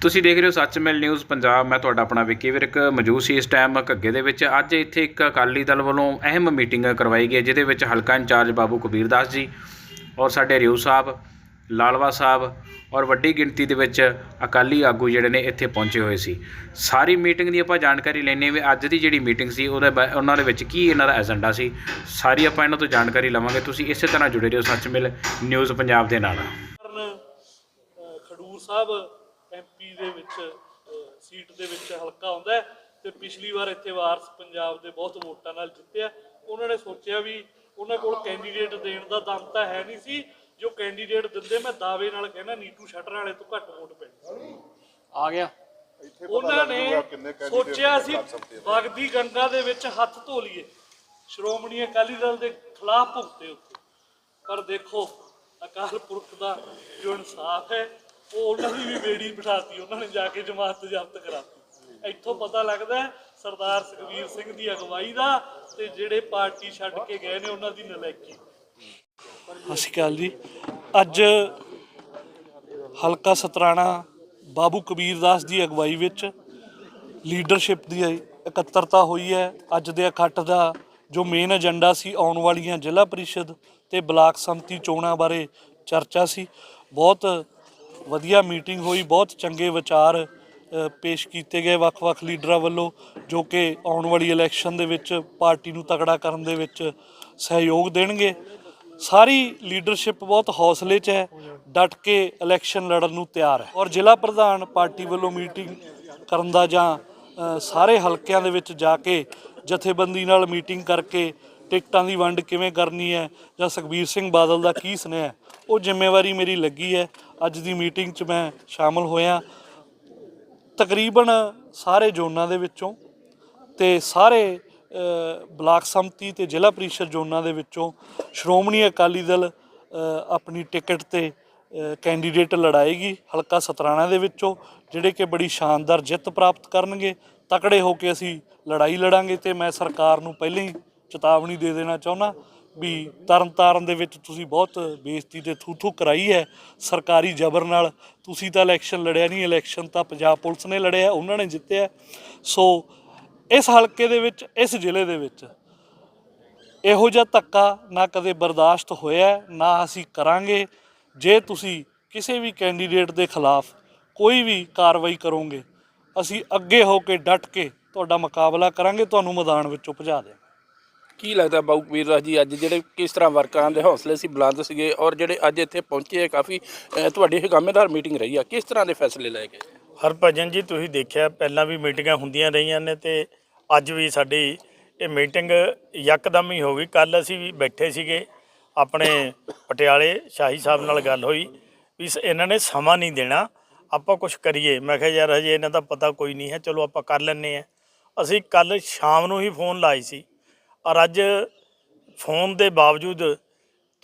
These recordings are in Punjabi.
ਤੁਸੀਂ ਦੇਖ ਰਹੇ ਹੋ ਸੱਚਮੇਲ ਨਿਊਜ਼ ਪੰਜਾਬ। ਮੈਂ ਤੁਹਾਡਾ ਆਪਣਾ ਵਿੱਕੀ ਵਿਰਕ ਮੌਜੂਦ ਸੀ ਇਸ ਟਾਈਮ ਘੱਗੇ ਦੇ ਵਿੱਚ। ਅੱਜ ਇੱਥੇ ਇੱਕ ਅਕਾਲੀ ਦਲ ਵੱਲੋਂ ਅਹਿਮ ਮੀਟਿੰਗ ਕਰਵਾਈ ਗਈ ਜਿਹਦੇ ਵਿੱਚ ਹਲਕਾ ਇੰਚਾਰਜ ਬਾਬੂ ਕਬੀਰ ਦਾਸ ਜੀ ਔਰ ਸਾਡੇ ਰਿਊ ਸਾਹਿਬ, ਲਾਲਵਾ ਸਾਹਿਬ ਔਰ ਵੱਡੀ ਗਿਣਤੀ ਦੇ ਵਿੱਚ ਅਕਾਲੀ ਆਗੂ ਜਿਹੜੇ ਨੇ ਇੱਥੇ ਪਹੁੰਚੇ ਹੋਏ ਸੀ। ਸਾਰੀ ਮੀਟਿੰਗ ਦੀ ਆਪਾਂ ਜਾਣਕਾਰੀ ਲੈਣੀ ਵੀ ਅੱਜ ਦੀ ਜਿਹੜੀ ਮੀਟਿੰਗ ਸੀ, ਉਹਦੇ ਬਾ- ਉਹਨਾਂ ਦੇ ਵਿੱਚ ਕੀ ਇਹਨਾਂ ਦਾ ਏਜੰਡਾ ਸੀ। ਸਾਰੀ ਆਪਾਂ ਇਹਨਾਂ ਤੋਂ ਜਾਣਕਾਰੀ ਲਵਾਂਗੇ। ਤੁਸੀਂ ਇਸੇ ਤਰ੍ਹਾਂ ਜੁੜੇ ਰਹੋ ਸੱਚਮੇਲ ਨਿਊਜ਼ ਪੰਜਾਬ ਦੇ ਨਾਲ। ਖਡੂਰ ਸਾਹਿਬ ਦੇ ਵਿੱਚ ਸੀਟ ਦੇ ਵਿੱਚ ਹਲਕਾ ਆਉਂਦਾ ਹੈ ਤੇ ਪਿਛਲੀ ਵਾਰ ਇੱਥੇ ਵਾਰਸ ਪੰਜਾਬ ਦੇ ਬਹੁਤ ਵੋਟਾਂ ਨਾਲ ਜਿੱਤਿਆ। ਉਹਨਾਂ ਨੇ ਸੋਚਿਆ ਵੀ ਉਹਨਾਂ ਕੋਲ ਕੈਂਡੀਡੇਟ ਦੇਣ ਦਾ ਦਮ ਤਾਂ ਹੈ ਨਹੀਂ ਸੀ। ਜੋ ਕੈਂਡੀਡੇਟ ਦਿੰਦੇ ਮੈਂ ਦਾਅਵੇ ਨਾਲ ਕਹਿੰਦਾ ਨੀਟੂ ਸ਼ਟਰ ਵਾਲੇ ਤੋਂ ਘੱਟ ਵੋਟ ਪੈਣੀ ਆ ਗਿਆ। ਉਹਨਾਂ ਨੇ ਸੋਚਿਆ ਸੀ ਵਗਦੀ ਗੰਗਾ ਦੇ ਵਿੱਚ ਹੱਥ ਧੋ ਲਈਏ। ਸ਼੍ਰੋਮਣੀ ਅਕਾਲੀ ਦਲ ਦੇ ਖਿਲਾਫ ਭੁਗਤੇ ਉੱਤੇ ਪਰ ਦੇਖੋ ਅਕਾਲ ਪੁਰਖ ਦਾ ਜੋ ਇਨਸਾਫ ਹੈ ਉਹ ਉਹਨਾਂ ਦੀ ਵੀ ਬੇੜੀ ਬਿਠਾਤੀ, ਉਹਨਾਂ ਨੇ ਜਾ ਕੇ ਜਮਾਤ ਜ਼ਬਤ ਕਰਾਤੀ। ਇੱਥੋਂ ਪਤਾ ਲੱਗਦਾ ਸਰਦਾਰ ਸੁਖਵੀਰ ਸਿੰਘ ਦੀ ਅਗਵਾਈ ਦਾ ਤੇ ਜਿਹੜੇ ਪਾਰਟੀ ਛੱਡ ਕੇ ਗਏ ਨੇ ਉਹਨਾਂ ਦੀ ਨਲਾਇਕੀ ਸਤਿ ਸ਼੍ਰੀ ਅਕਾਲ ਜੀ। ਅੱਜ ਹਲਕਾ ਸਤਰਾਣਾ ਬਾਬੂ ਕਬੀਰ ਦਾਸ ਦੀ ਅਗਵਾਈ ਵਿੱਚ ਲੀਡਰਸ਼ਿਪ ਦੀ ਇਕੱਤਰਤਾ ਹੋਈ ਹੈ। ਅੱਜ ਦੇ ਇਕੱਠ ਦਾ ਜੋ ਮੇਨ ਏਜੰਡਾ ਸੀ, ਆਉਣ ਵਾਲੀਆਂ ਜ਼ਿਲ੍ਹਾ ਪਰਿਸ਼ਦ ਤੇ ਬਲਾਕ ਸੰਮਤੀ ਚੋਣਾਂ ਬਾਰੇ ਚਰਚਾ ਸੀ। ਬਹੁਤ ਵਧੀਆ ਮੀਟਿੰਗ ਹੋਈ, ਬਹੁਤ ਚੰਗੇ ਵਿਚਾਰ ਪੇਸ਼ ਕੀਤੇ ਗਏ ਵੱਖ-ਵੱਖ ਲੀਡਰਾਂ ਵੱਲੋਂ, ਜੋ ਕਿ ਆਉਣ ਵਾਲੀ ਇਲੈਕਸ਼ਨ ਦੇ ਵਿੱਚ ਪਾਰਟੀ ਨੂੰ ਤਕੜਾ ਕਰਨ ਦੇ ਵਿੱਚ ਸਹਿਯੋਗ ਦੇਣਗੇ। ਸਾਰੀ ਲੀਡਰਸ਼ਿਪ ਬਹੁਤ ਹੌਸਲੇ 'ਚ ਹੈ, ਡਟ ਕੇ ਇਲੈਕਸ਼ਨ ਲੜਨ ਨੂੰ ਤਿਆਰ ਹੈ। ਔਰ ਜ਼ਿਲ੍ਹਾ ਪ੍ਰਧਾਨ ਪਾਰਟੀ ਵੱਲੋਂ ਮੀਟਿੰਗ ਕਰਨ ਦਾ ਜਾਂ ਸਾਰੇ ਹਲਕਿਆਂ ਦੇ ਵਿੱਚ ਜਾ ਕੇ ਜਥੇਬੰਦੀ ਨਾਲ ਮੀਟਿੰਗ ਕਰਕੇ ਟਿਕਟਾਂ ਦੀ ਵੰਡ ਕਿਵੇਂ ਕਰਨੀ ਹੈ ਜਾਂ ਸੁਖਬੀਰ ਸਿੰਘ ਬਾਦਲ ਦਾ ਕੀ ਸੁਨੇਹਾ ਉਹ ਜ਼ਿੰਮੇਵਾਰੀ ਮੇਰੀ ਲੱਗੀ ਹੈ। ਅੱਜ ਦੀ ਮੀਟਿੰਗ 'ਚ ਮੈਂ ਸ਼ਾਮਲ ਹੋਇਆ। ਤਕਰੀਬਨ ਸਾਰੇ ਜ਼ੋਨਾਂ ਦੇ ਵਿੱਚੋਂ ਤੇ ਸਾਰੇ ਬਲਾਕ ਸੰਮਤੀ ਤੇ ਜ਼ਿਲ੍ਹਾ ਪ੍ਰੀਸ਼ਦ ਜ਼ੋਨਾਂ ਦੇ ਵਿੱਚੋਂ ਸ਼੍ਰੋਮਣੀ ਅਕਾਲੀ ਦਲ ਆਪਣੀ ਟਿਕਟ ਤੇ ਕੈਂਡੀਡੇਟ ਲੜਾਏਗੀ ਹਲਕਾ ਸਤਰਾਣਾ ਦੇ ਵਿੱਚੋਂ, ਜਿਹੜੇ ਕਿ ਬੜੀ ਸ਼ਾਨਦਾਰ ਜਿੱਤ ਪ੍ਰਾਪਤ ਕਰਨਗੇ। ਤਕੜੇ ਹੋ ਕੇ ਅਸੀਂ ਲੜਾਈ ਲੜਾਂਗੇ ਤੇ ਮੈਂ ਸਰਕਾਰ ਨੂੰ ਪਹਿਲਾਂ ਹੀ ਚੇਤਾਵਨੀ ਦੇ ਦੇਣਾ ਚਾਹੁੰਦਾ। ਵੀ ਤਰਨਤਾਰਨ ਦੇ ਵਿੱਚ ਤੁਸੀਂ ਬਹੁਤ ਬੇਇੱਜ਼ਤੀ ਤੇ ਥੂ ਥੂ ਕਰਾਈ ਹੈ ਸਰਕਾਰੀ ਜ਼ਬਰ ਨਾਲ। ਤੁਸੀਂ ਤਾਂ ਇਲੈਕਸ਼ਨ ਲੜਿਆ ਨਹੀਂ, ਇਲੈਕਸ਼ਨ ਤਾਂ ਪੰਜਾਬ ਪੁਲਿਸ ਨੇ ਲੜਿਆ, ਉਹਨਾਂ ਨੇ ਜਿੱਤਿਆ। ਸੋ ਇਸ ਹਲਕੇ ਦੇ ਵਿੱਚ, ਇਸ ਜ਼ਿਲ੍ਹੇ ਦੇ ਵਿੱਚ ਇਹੋ ਜਿਹਾ ਧੱਕਾ ਨਾ ਕਦੇ ਬਰਦਾਸ਼ਤ ਹੋਇਆ ਨਾ ਅਸੀਂ ਕਰਾਂਗੇ। ਜੇ ਤੁਸੀਂ ਕਿਸੇ ਵੀ ਕੈਂਡੀਡੇਟ ਦੇ ਖਿਲਾਫ ਕੋਈ ਵੀ ਕਾਰਵਾਈ ਕਰੋਗੇ, ਅਸੀਂ ਅੱਗੇ ਹੋ ਕੇ ਡਟ ਕੇ ਤੁਹਾਡਾ ਮੁਕਾਬਲਾ ਕਰਾਂਗੇ, ਤੁਹਾਨੂੰ ਮੈਦਾਨ ਵਿੱਚੋਂ ਭਜਾ ਦਿਆਂਗੇ ਕੀ ਲੱਗਦਾ ਬਾਊ ਕਬੀਰ ਦਾਸ ਜੀ ਅੱਜ ਜਿਹੜੇ ਕਿਸ ਤਰ੍ਹਾਂ ਵਰਕਰਾਂ ਦੇ ਹੌਸਲੇ ਸੀ ਬੁਲੰਦ ਸੀਗੇ ਔਰ ਜਿਹੜੇ ਅੱਜ ਇੱਥੇ ਪਹੁੰਚੇ ਆ ਕਾਫੀ ਅ, ਤੁਹਾਡੀ ਹਗਾਮੇਦਾਰ ਮੀਟਿੰਗ ਰਹੀ ਆ ਕਿਸ ਤਰ੍ਹਾਂ ਦੇ ਫੈਸਲੇ ਲਏ ਗਏ? ਹਰਭਜਨ ਜੀ ਤੁਸੀਂ ਦੇਖਿਆ ਪਹਿਲਾਂ ਵੀ ਮੀਟਿੰਗਾਂ ਹੁੰਦੀਆਂ ਰਹੀਆਂ ਨੇ ਤੇ ਅੱਜ ਵੀ ਸਾਡੀ ਇਹ ਮੀਟਿੰਗ ਯਕਦਮ ਹੀ ਹੋ ਗਈ। ਕੱਲ ਅਸੀਂ ਵੀ ਬੈਠੇ ਸੀਗੇ ਆਪਣੇ ਪਟਿਆਲੇ ਸ਼ਾਹੀ ਸਾਹਿਬ ਨਾਲ ਗੱਲ ਹੋਈ ਵੀ ਸ- ਇਹਨਾਂ ਨੇ ਸਮਾਂ ਨਹੀਂ ਦੇਣਾ ਆਪਾਂ ਕੁਝ ਕਰੀਏ। ਮੈਂ ਕਿਹਾ ਯਾਰ ਹਜੇ ਇਹਨਾਂ ਦਾ ਪਤਾ ਕੋਈ ਨਹੀਂ ਹੈ ਚਲੋ ਆਪਾਂ ਕਰ ਲੈਂਦੇ ਆ ਅਸੀਂ ਕੱਲ ਸ਼ਾਮ ਨੂੰ ਹੀ ਫੋਨ ਲਾਈ ਸੀ। ਔਰ ਅੱਜ ਫੋਨ ਦੇ ਬਾਵਜੂਦ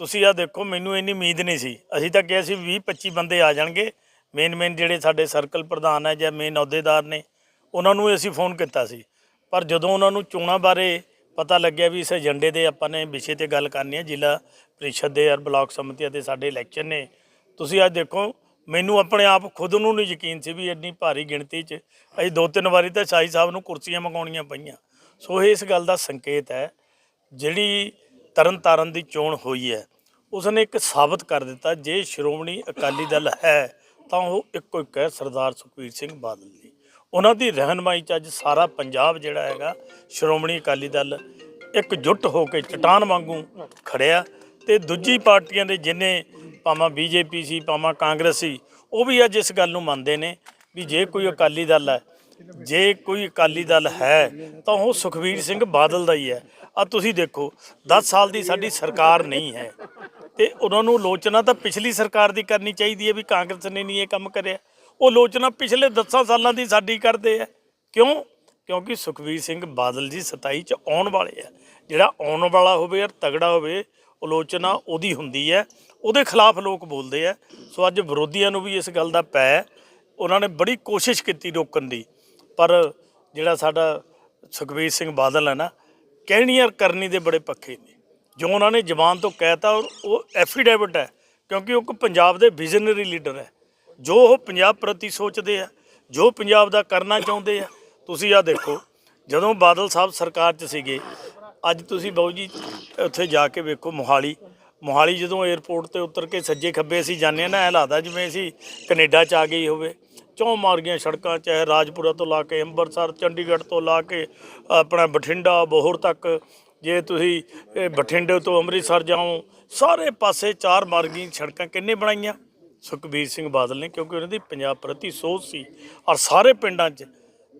ਤੁਸੀਂ ਆ ਦੇਖੋ, ਮੈਨੂੰ ਇੰਨੀ ਉਮੀਦ ਨਹੀਂ ਸੀ। ਅਸੀਂ ਤਾਂ ਕਿਹਾ ਸੀ 20 25 ਬੰਦੇ ਆ ਜਾਣਗੇ। ਮੇਨ ਮੇਨ ਜਿਹੜੇ ਸਾਡੇ ਸਰਕਲ ਪ੍ਰਧਾਨ ਹੈ ਜਾਂ ਮੇਨ ਅਹੁਦੇਦਾਰ ਨੇ, ਉਹਨਾਂ ਨੂੰ ਅਸੀਂ ਫੋਨ ਕੀਤਾ ਸੀ। ਪਰ ਜਦੋਂ ਉਹਨਾਂ ਨੂੰ ਚੋਣਾਂ ਬਾਰੇ ਪਤਾ ਲੱਗਿਆ ਵੀ ਇਸ ਏਜੰਡੇ ਦੇ ਆਪਾਂ ਨੇ ਵਿਸ਼ੇ ਤੇ ਗੱਲ ਕਰਨੀ ਹੈ, ਜ਼ਿਲ੍ਹਾ ਪ੍ਰੀਸ਼ਦ ਦੇ ਔਰ ਬਲਾਕ ਸਮਿਤੀਆਂ ਦੇ ਸਾਡੇ ਇਲੈਕਸ਼ਨ ਨੇ, ਤੁਸੀਂ ਅੱਜ ਦੇਖੋ, ਮੈਨੂੰ ਆਪਣੇ ਆਪ ਖੁਦ ਨੂੰ ਨਹੀਂ ਯਕੀਨ ਸੀ ਵੀ ਇੰਨੀ ਭਾਰੀ ਗਿਣਤੀ 'ਚ ਅਸੀਂ ਦੋ ਤਿੰਨ ਵਾਰੀ ਤਾਂ ਸ਼ਾਹੀ ਸਾਹਿਬ ਨੂੰ ਕੁਰਸੀਆਂ ਮੰਗਾਉਣੀਆਂ ਪਈਆਂ। ਸੋ ਇਹ ਇਸ ਗੱਲ ਦਾ ਸੰਕੇਤ ਹੈ, ਜਿਹੜੀ ਤਰਨ ਤਾਰਨ ਦੀ ਚੋਣ ਹੋਈ ਹੈ, ਉਸਨੇ ਇੱਕ ਸਾਬਤ ਕਰ ਦਿੱਤਾ, ਜੇ ਸ਼੍ਰੋਮਣੀ ਅਕਾਲੀ ਦਲ ਹੈ, ਤਾਂ ਉਹ ਇੱਕੋ ਇੱਕ ਹੈ ਸਰਦਾਰ ਸੁਖਬੀਰ ਸਿੰਘ ਬਾਦਲ ਜੀ। ਉਹਨਾਂ ਦੀ ਰਹਿਨਮਾਈ 'ਚ ਅੱਜ ਸਾਰਾ ਪੰਜਾਬ ਜਿਹੜਾ ਹੈਗਾ, ਸ਼੍ਰੋਮਣੀ ਅਕਾਲੀ ਦਲ ਇੱਕ ਜੁੱਟ ਹੋ ਕੇ ਚਟਾਨ ਵਾਂਗੂ ਖੜਿਆ ਤੇ ਦੂਜੀ ਪਾਰਟੀਆਂ ਦੇ ਜਿਨੇ ਭਾਵੇਂ ਬੀਜੇਪੀ ਸੀ, ਭਾਵੇਂ ਕਾਂਗਰਸ ਸੀ, ਉਹ ਵੀ ਅੱਜ ਇਸ ਗੱਲ ਨੂੰ ਮੰਨਦੇ ਨੇ ਵੀ ਜੇ ਕੋਈ ਅਕਾਲੀ ਦਲ ਹੈ ਜੇ ਕੋਈ ਅਕਾਲੀ ਦਲ ਹੈ, ਤਾਂ ਉਹ ਸੁਖਬੀਰ ਸਿੰਘ ਬਾਦਲ ਦਾ ਹੀ ਹੈ। ਆ ਤੁਸੀਂ ਦੇਖੋ 10 ਸਾਲ ਦੀ ਸਾਡੀ ਸਰਕਾਰ ਨਹੀਂ ਹੈ। ਤੇ ਉਹਨਾਂ ਨੂੰ ਲੋਚਨਾ ਤਾਂ ਪਿਛਲੀ ਸਰਕਾਰ ਦੀ ਕਰਨੀ ਚਾਹੀਦੀ ਹੈ ਵੀ ਕਾਂਗਰਸ ਨੇ ਨਹੀਂ ਇਹ ਕੰਮ ਕਰਿਆ। ਉਹ ਲੋਚਨਾ ਪਿਛਲੇ 10 ਸਾਲਾਂ ਦੀ ਸਾਡੀ ਕਰਦੇ ਆ। ਕਿਉਂ? ਕਿਉਂਕਿ ਸੁਖਬੀਰ ਸਿੰਘ ਬਾਦਲ ਜੀ 27 ਚ ਆਉਣ ਵਾਲੇ ਆ। ਜਿਹੜਾ ਆਉਣ ਵਾਲਾ ਹੋਵੇ ਯਾਰ ਤਗੜਾ ਹੋਵੇ ਆਲੋਚਨਾ ਉਹਦੀ ਹੁੰਦੀ ਹੈ। ਉਹਦੇ ਖਿਲਾਫ ਲੋਕ ਬੋਲਦੇ ਆ। ਸੋ ਅੱਜ ਵਿਰੋਧੀਆਂ ਨੂੰ ਵੀ ਇਸ ਗੱਲ ਦਾ ਪੈ। ਉਹਨਾਂ ਨੇ ਬੜੀ ਕੋਸ਼ਿਸ਼ ਕੀਤੀ ਰੋਕਣ ਦੀ। ਪਰ ਜਿਹੜਾ ਸਾਡਾ ਸੁਖਬੀਰ ਸਿੰਘ ਬਾਦਲ ਹੈ ਨਾ ਕਹਿਣੀ ਔਰ ਕਰਨੀ ਦੇ ਬੜੇ ਪੱਖੇ ਨੇ। ਜੋ ਉਹਨਾਂ ਨੇ ਜ਼ਬਾਨ ਤੋਂ ਕਹਿਤਾ ਔਰ ਉਹ ਐਫੀਡੇਵਿਟ ਹੈ, ਕਿਉਂਕਿ ਉਹ ਇੱਕ ਪੰਜਾਬ ਦੇ ਵਿਜ਼ਨਰੀ ਲੀਡਰ ਹੈ। ਜੋ ਉਹ ਪੰਜਾਬ ਪ੍ਰਤੀ ਸੋਚਦੇ ਆ, ਜੋ ਪੰਜਾਬ ਦਾ ਕਰਨਾ ਚਾਹੁੰਦੇ ਆ, ਤੁਸੀਂ ਆ ਦੇਖੋ, ਜਦੋਂ ਬਾਦਲ ਸਾਹਿਬ ਸਰਕਾਰ 'ਚ ਸੀਗੇ, ਅੱਜ ਤੁਸੀਂ ਬਾਊ ਜੀ ਉੱਥੇ ਜਾ ਕੇ ਵੇਖੋ ਮੋਹਾਲੀ। ਮੋਹਾਲੀ ਜਦੋਂ 에ਅਰਪੋਰਟ ਤੇ ਉਤਰ ਕੇ ਸੱਜੇ ਖੱਬੇ ਅਸੀਂ ਜਾਂਦੇ ਆ ਨਾ ਐ ਲੱਗਦਾ ਜਿਵੇਂ ਅਸੀਂ ਕੈਨੇਡਾ 'ਚ ਆ ਗਈ ਹੋਵੇ ਚੌਂ ਮਾਰਗੀਆਂ ਸੜਕਾਂ, ਚਾਹੇ ਰਾਜਪੁਰਾ ਤੋਂ ਲਾ ਕੇ ਅੰਮ੍ਰਿਤਸਰ, ਚੰਡੀਗੜ੍ਹ ਤੋਂ ਲਾ ਕੇ ਆਪਣਾ ਬਠਿੰਡਾ, ਬੋਹਰ ਤੱਕ। ਜੇ ਤੁਸੀਂ ਬਠਿੰਡੇ ਤੋਂ ਅੰਮ੍ਰਿਤਸਰ ਜਾਓ, ਸਾਰੇ ਪਾਸੇ ਚਾਰ ਮਾਰਗੀ ਸੜਕਾਂ ਕਿੰਨੇ ਬਣਾਈਆਂ? ਸੁਖਬੀਰ ਸਿੰਘ ਬਾਦਲ ਨੇ, ਕਿਉਂਕਿ ਉਹਨਾਂ ਦੀ ਪੰਜਾਬ ਪ੍ਰਤੀ ਸੋਚ ਸੀ ਔਰ ਸਾਰੇ ਪਿੰਡਾਂ 'ਚ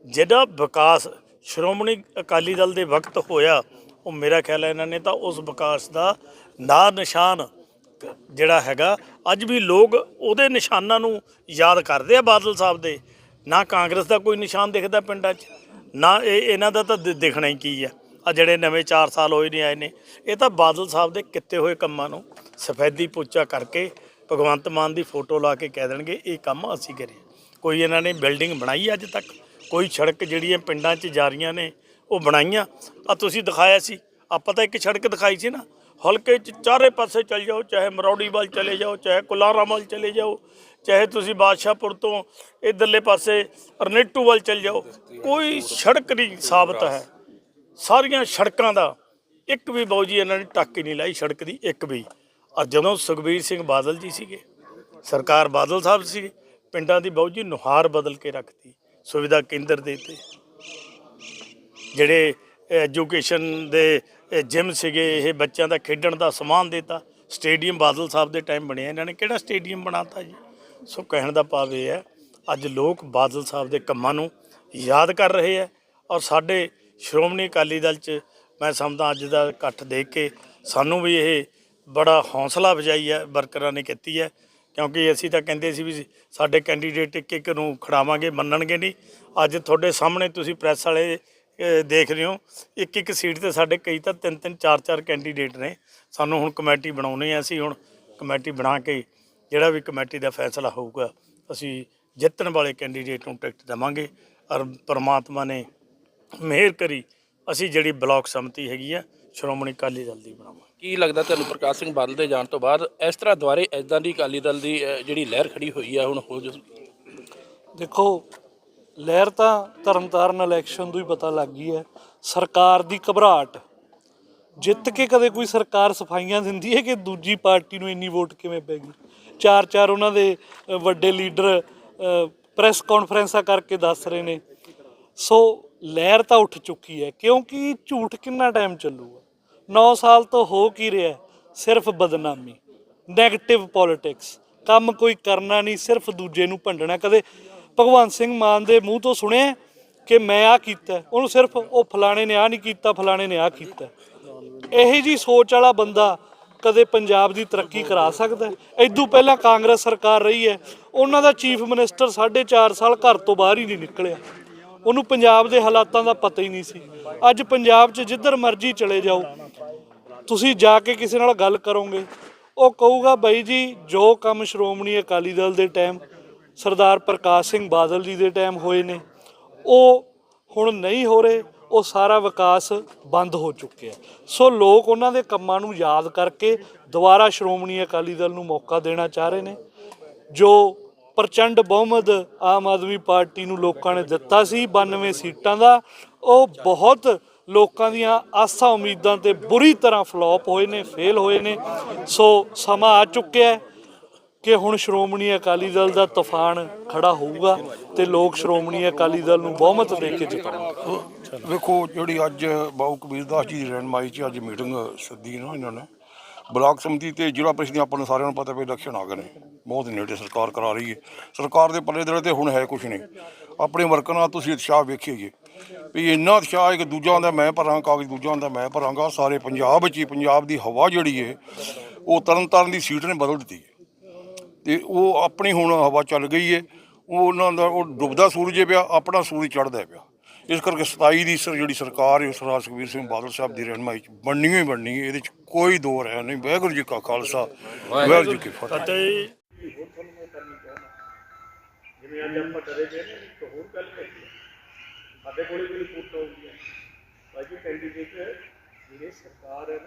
ਜਿਹੜਾ ਵਿਕਾਸ ਸ਼੍ਰੋਮਣੀ ਅਕਾਲੀ ਦਲ ਦੇ ਵਕਤ ਹੋਇਆ, ਉਹ ਮੇਰਾ ਖਿਆਲ ਹੈ ਇਹਨਾਂ ਨੇ ਤਾਂ ਉਸ ਵਿਕਾਸ ਦਾ ਨਾਂ ਨਿਸ਼ਾਨ ਕ- ਜਿਹੜਾ ਹੈਗਾ, ਅੱਜ ਵੀ ਲੋਕ ਉਹਦੇ ਨਿਸ਼ਾਨਾਂ ਨੂੰ ਯਾਦ ਕਰਦੇ ਆ ਬਾਦਲ ਸਾਹਿਬ ਦੇ। ਨਾ ਕਾਂਗਰਸ ਦਾ ਕੋਈ ਨਿਸ਼ਾਨ ਦਿਖਦਾ ਪਿੰਡਾਂ 'ਚ, ਨਾ ਇਹ ਇਹਨਾਂ ਦਾ ਤਾਂ ਦਿ- ਦਿਖਣਾ ਹੀ ਕੀ ਆ। ਆ ਜਿਹੜੇ ਨਵੇਂ 4 ਸਾਲ ਹੋਏ ਨੇ, ਆਏ ਨੇ, ਇਹ ਤਾਂ ਬਾਦਲ ਸਾਹਿਬ ਦੇ ਕੀਤੇ ਹੋਏ ਕੰਮਾਂ ਨੂੰ ਸਫੈਦੀ ਪੋਚਾ ਕਰਕੇ ਭਗਵੰਤ ਮਾਨ ਦੀ ਫੋਟੋ ਲਾ ਕੇ ਕਹਿ ਦੇਣਗੇ, ਇਹ ਕੰਮ ਅਸੀਂ ਕਰੇ। ਕੋਈ ਇਹਨਾਂ ਨੇ ਬਿਲਡਿੰਗ ਬਣਾਈ ਅੱਜ ਤੱਕ, ਕੋਈ ਸੜਕ ਜਿਹੜੀਆਂ ਪਿੰਡਾਂ 'ਚ ਜਾ ਰਹੀਆਂ ਨੇ, ਉਹ ਬਣਾਈਆਂ। ਆ ਤੁਸੀਂ ਦਿਖਾਇਆ ਸੀ, ਆਪਾਂ ਤਾਂ ਇੱਕ ਸੜਕ ਦਿਖਾਈ ਸੀ ਨਾ ਹਲਕੇ 'ਚ ਚਾਰੇ ਪਾਸੇ ਚੱਲ ਜਾਓ, ਚਾਹੇ ਮਰੌੜੀ ਵੱਲ ਚਲੇ ਜਾਓ, ਚਾਹੇ ਕੁਲਾਰਾ ਵੱਲ ਚਲੇ ਜਾਓ, ਚਾਹੇ ਤੁਸੀਂ ਬਾਦਸ਼ਾਹਪੁਰ ਤੋਂ ਇਧਰਲੇ ਪਾਸੇ ਅਰਨੇਟੂ ਵੱਲ ਚਲ ਜਾਓ, ਕੋਈ ਸੜਕ ਨਹੀਂ ਸਾਬਤ ਹੈ। ਸਾਰੀਆਂ ਸੜਕਾਂ ਦਾ ਇੱਕ ਵੀ ਬਾਊ ਜੀ ਇਹਨਾਂ ਨੇ ਟੱਕ ਹੀ ਨਹੀਂ ਲਾਈ, ਸੜਕ ਦੀ ਇੱਕ ਵੀ। ਔਰ ਜਦੋਂ ਸੁਖਬੀਰ ਸਿੰਘ ਬਾਦਲ ਜੀ ਸੀਗੇ, ਸਰਕਾਰ ਬਾਦਲ ਸਾਹਿਬ ਸੀ ਪਿੰਡਾਂ ਦੀ ਬਾਊ ਨੁਹਾਰ ਬਦਲ ਕੇ ਰੱਖਤੀ, ਸੁਵਿਧਾ ਕੇਂਦਰ ਦੇ ਤੇ ਜਿਹੜੇ ਐਜੂਕੇਸ਼ਨ ਦੇ ਜਿਮ ਸੀਗੇ, ਇਹ ਬੱਚਿਆਂ ਦਾ ਖੇਡਣ ਦਾ ਸਮਾਨ ਦਿੱਤਾ। ਸਟੇਡੀਅਮ ਬਾਦਲ ਸਾਹਿਬ ਦੇ ਟਾਈਮ ਬਣਿਆ, ਇਹਨਾਂ ਨੇ ਕਿਹੜਾ ਸਟੇਡੀਅਮ ਬਣਾਤਾ ਜੀ? ਸੋ ਕਹਿਣ ਦਾ ਭਾਵ ਇਹ ਹੈ, ਅੱਜ ਲੋਕ ਬਾਦਲ ਸਾਹਿਬ ਦੇ ਕੰਮਾਂ ਨੂੰ ਯਾਦ ਕਰ ਰਹੇ ਹੈ ਔਰ ਸਾਡੇ ਸ਼੍ਰੋਮਣੀ ਅਕਾਲੀ ਦਲ 'ਚ ਮੈਂ ਸਮਝਦਾ ਅੱਜ ਦਾ ਇਕੱਠ ਦੇਖ ਕੇ ਸਾਨੂੰ ਵੀ ਇਹ ਬੜਾ ਹੌਸਲਾ ਵਜਾਈ ਹੈ, ਵਰਕਰਾਂ ਨੇ ਕੀਤੀ ਹੈ। ਕਿਉਂਕਿ ਅਸੀਂ ਤਾਂ ਕਹਿੰਦੇ ਸੀ ਵੀ ਸਾਡੇ ਕੈਂਡੀਡੇਟ ਇੱਕ ਇੱਕ ਨੂੰ ਖੜਾਵਾਂਗੇ, ਮੰਨਣਗੇ ਨਹੀਂ। ਅੱਜ ਤੁਹਾਡੇ ਸਾਹਮਣੇ ਤੁਸੀਂ ਪ੍ਰੈਸ ਵਾਲੇ ਦੇਖ ਰਹੇ ਹੋ। ਇੱਕ ਇੱਕ ਸੀਟ ਤੇ ਸਾਡੇ ਕਈ ਤਾਂ ਤਿੰਨ ਤਿੰਨ ਚਾਰ ਚਾਰ ਕੈਂਡੀਡੇਟ ਨੇ। ਸਾਨੂੰ ਹੁਣ ਕਮੇਟੀ ਬਣਾਉਣੀ ਹੈ ਅਸੀਂ। ਹੁਣ ਕਮੇਟੀ ਬਣਾ ਕੇ ਜਿਹੜਾ ਵੀ ਕਮੇਟੀ ਦਾ ਫੈਸਲਾ ਹੋਊਗਾ ਅਸੀਂ ਜਿੱਤਣ ਵਾਲੇ ਕੈਂਡੀਡੇਟ ਨੂੰ ਟਿਕਟ ਦੇਵਾਂਗੇ। ਔਰ ਪ੍ਰਮਾਤਮਾ ਨੇ ਮਿਹਰ ਕਰੀ ਅਸੀਂ ਜਿਹੜੀ ਬਲਾਕ ਸਮਿਤੀ ਹੈਗੀ ਆ ਸ਼੍ਰੋਮਣੀ ਅਕਾਲੀ ਦਲ ਦੀ ਬਣਾਵਾਂਗੇ। ਕੀ ਲੱਗਦਾ ਤੁਹਾਨੂੰ ਪ੍ਰਕਾਸ਼ ਸਿੰਘ ਬਾਦਲ ਦੇ ਜਾਣ ਤੋਂ ਬਾਅਦ ਇਸ ਤਰ੍ਹਾਂ ਦੁਆਰੇ ਇਦਾਂ ਦੀ ਅਕਾਲੀ ਦਲ ਦੀ ਅ, ਜਿਹੜੀ ਲਹਿਰ ਖੜੀ ਹੋਈ ਆ ਹੁਣ ਹੋ ਜੂ ਦੇਖੋ ਲਹਿਰ ਤਾਂ ਤਰਨਤਾਰਨ ਇਲੈਕਸ਼ਨ ਤੋਂ ਹੀ ਪਤਾ ਲੱਗ ਗਈ ਹੈ। ਸਰਕਾਰ ਦੀ ਘਬਰਾਹਟ। ਜਿੱਤ ਕੇ ਕਦੇ ਕੋਈ ਸਰਕਾਰ ਸਫਾਈਆਂ ਦਿੰਦੀ ਹੈ ਕਿ ਦੂਜੀ ਪਾਰਟੀ ਨੂੰ ਇੰਨੀ ਵੋਟ ਕਿਵੇਂ ਪੈ ਗਈ? ਚਾਰ ਚਾਰ ਉਹਨਾਂ ਦੇ ਵੱਡੇ ਲੀਡਰ ਪ੍ਰੈਸ ਕਾਨਫਰੰਸਾਂ ਕਰਕੇ ਦੱਸ ਰਹੇ ਨੇ। ਸੋ ਲਹਿਰ ਤਾਂ ਉੱਠ ਚੁੱਕੀ ਹੈ, ਕਿਉਂਕਿ ਝੂਠ ਕਿੰਨਾ ਟਾਈਮ ਚੱਲੂਗਾ? 9 ਸਾਲ ਤੋਂ ਹੋ ਕੀ ਰਿਹਾ ਸਿਰਫ ਬਦਨਾਮੀ 네ਗੇਟਿਵ ਪੋਲਿਟਿਕਸ ਕੰਮ ਕੋਈ ਕਰਨਾ ਨਹੀਂ, ਸਿਰਫ ਦੂਜੇ ਨੂੰ ਭੰਡਣਾ। ਕਦੇ ਭਗਵੰਤ ਸਿੰਘ ਮਾਨ ਦੇ ਮੂੰਹ ਤੋਂ ਸੁਣਿਆ ਕਿ ਮੈਂ ਆ ਕੀਤਾ। ਉਹਨੂੰ ਸਿਰਫ ਉਹ ਫਲਾਣੇ ਨੇ ਆ ਨਹੀਂ ਕੀਤਾ, ਫਲਾਣੇ ਨੇ ਆ ਕੀਤਾ। ਇਹੀ ਜੀ ਸੋਚ ਵਾਲਾ ਬੰਦਾ ਕਦੇ ਪੰਜਾਬ ਦੀ ਤਰੱਕੀ ਕਰਾ ਸਕਦਾ ਹੈ। ਪਹਿਲਾਂ ਕਾਂਗਰਸ ਸਰਕਾਰ ਰਹੀ ਹੈ। ਉਹਨਾਂ ਦਾ ਚੀਫ ਮਿਨਿਸਟਰ 4.5 ਸਾਲ ਘਰ ਤੋਂ ਬਾਹਰ ਹੀ ਨਹੀਂ ਨਿਕਲਿਆ। ਉਹਨੂੰ ਪੰਜਾਬ ਦੇ ਹਾਲਾਤਾਂ ਦਾ ਪਤਾ ਹੀ ਨਹੀਂ ਸੀ। ਅੱਜ ਪੰਜਾਬ 'ਚ ਜਿੱਧਰ ਮਰਜ਼ੀ ਚਲੇ ਜਾਓ। ਤੁਸੀਂ ਜਾ ਕੇ ਕਿਸੇ ਨਾਲ ਗੱਲ ਕਰੋਗੇ। ਉਹ ਕਹੂਗਾ, ਬਾਈ ਜੀ, ਜੋ ਕੰਮ ਸ਼੍ਰੋਮਣੀ ਅਕਾਲੀ ਦਲ ਦੇ ਟਾਈਮ ਸਰਦਾਰ ਪ੍ਰਕਾਸ਼ ਸਿੰਘ ਬਾਦਲ ਜੀ ਦੇ ਟਾਈਮ ਹੋਏ ਨੇ। ਉਹ ਹੁਣ ਨਹੀਂ ਹੋ ਰਹੇ, ਉਹ ਸਾਰਾ ਵਿਕਾਸ ਬੰਦ ਹੋ ਚੁੱਕਿਆ ਸੋ ਲੋਕ ਉਹਨਾਂ ਦੇ ਕੰਮਾਂ ਨੂੰ ਯਾਦ ਕਰਕੇ ਦੁਬਾਰਾ ਸ਼੍ਰੋਮਣੀ ਅਕਾਲੀ ਦਲ ਨੂੰ ਮੌਕਾ ਦੇਣਾ ਚਾਹ ਰਹੇ ਨੇ। ਜੋ ਪ੍ਰਚੰਡ ਬਹੁਮਤ ਆਮ ਆਦਮੀ ਪਾਰਟੀ ਨੂੰ ਲੋਕਾਂ ਨੇ ਦਿੱਤਾ ਸੀ 92 ਸੀਟਾਂ ਦਾ, ਉਹ ਬਹੁਤ ਲੋਕਾਂ ਦੀਆਂ ਆਸਾਂ ਉਮੀਦਾਂ ਤੇ ਬੁਰੀ ਤਰ੍ਹਾਂ ਫਲੋਪ ਹੋਏ ਨੇ ਫੇਲ ਹੋਏ ਨੇ। ਸੋ ਸਮਾਂ ਆ ਚੁੱਕਿਆ ਹੈ। ਕਿ ਹੁਣ ਸ਼੍ਰੋਮਣੀ ਅਕਾਲੀ ਦਲ ਦਾ ਤੂਫਾਨ ਖੜਾ ਹੋਊਗਾ ਤੇ ਲੋਕ ਸ਼੍ਰੋਮਣੀ ਅਕਾਲੀ ਦਲ ਨੂੰ ਬਹੁਮਤ ਦੇ ਕੇ ਜਿਤਾਉਣਗੇ ਵੇਖੋ, ਜਿਹੜੀ ਅੱਜ ਬਾਊ ਕਬੀਰ ਦਾਸ ਜੀ ਦੀ ਰਹਿਨਮਾਈ 'ਚ ਅੱਜ ਮੀਟਿੰਗ ਸੱਦੀ ਨਾ ਇਹਨਾਂ ਨੇ। ਬਲਾਕ ਸਮਿਤੀ ਤੇ ਜ਼ਿਲ੍ਹਾ ਪ੍ਰੀਸ਼ਦ ਦੀਆਂ ਆਪਾਂ ਨੂੰ ਸਾਰਿਆਂ ਨੂੰ ਪਤਾ ਵੀ ਇਲੈਕਸ਼ਨ ਆ ਗਏ ਨੇ। ਬਹੁਤ ਨੇੜੇ ਸਰਕਾਰ ਕਰਾ ਰਹੀ ਹੈ। ਸਰਕਾਰ ਦੇ ਪੱਲੇ ਦੇ ਤੇ ਹੁਣ ਹੈ ਕੁਝ ਨਹੀਂ। ਆਪਣੇ ਵਰਕਰਾਂ ਨਾਲ ਤੁਸੀਂ ਉਤਸ਼ਾਹ ਵੇਖਿਏ। ਜੀ ਵੀ ਇੰਨਾ ਉਤਸ਼ਾਹ ਹੈ ਕਿ ਦੂਜਾ ਆਂਦਾ ਮੈਂ ਭਰਾਂ ਕਾਗਜ਼ ਦੂਜਾ ਆਂਦਾ ਮੈਂ ਭਰਾਂਗਾ, ਸਾਰੇ ਪੰਜਾਬ ਵਿੱਚ ਹੀ, ਪੰਜਾਬ ਦੀ ਹਵਾ ਜਿਹੜੀ ਹੈ, ਉਹ ਤਰਨ ਤਾਰਨ ਦੀ ਸੀਟ ਨੇ ਬਦਲ ਦਿੱਤੀ ਹੈ। ਤੇ ਉਹ ਆਪਣੀ ਹੁਣ ਹਵਾ ਚੱਲ ਗਈ ਹੈ ਉਹ ਉਹਨਾਂ ਦਾ ਉਹ ਡੁੱਬਦਾ ਸੂਰਜ ਹੈ ਪਿਆ ਆਪਣਾ ਸੂਰਜ ਚੜ੍ਹਦਾ ਪਿਆ। ਇਸ ਕਰਕੇ 27 ਦੀ ਸਰ ਜਿਹੜੀ ਸਰਕਾਰ ਹੈ ਸਰਦਾਰ ਸੁਖਬੀਰ ਸਿੰਘ ਬਾਦਲ ਸਾਹਿਬ ਦੀ ਰਹਿਨਮਾਈ ਚ ਬਣਨੀ ਹੀ ਬਣਨੀ ਹੈ ਇਹਦੇ ਚ ਕੋਈ ਦੋ ਰਹਿ ਨਹੀਂ। ਵਾਹਿਗੁਰੂ ਜੀ ਕਾ ਖਾਲਸਾ ਵਾਹਿਗੁਰੂ ਜੀ ਕੀ ਫਤਿਹ। ਜਿਵੇਂ ਅੱਜ ਆਪਾਂ ਡਰੇ ਪਏ ਨੇ ਇੱਕ ਹੋਰ ਗੱਲ ਕਰੀਏ ਸਾਡੇ ਕੋਲੇ ਵੀ ਰਿਪੋਰਟ ਆਉਂਦੀ ਹੈ। ਬਾਕੀ ਕੈਂਡੀਡੇਟ ਜਿਹੜੇ ਸਰਕਾਰ ਹੈ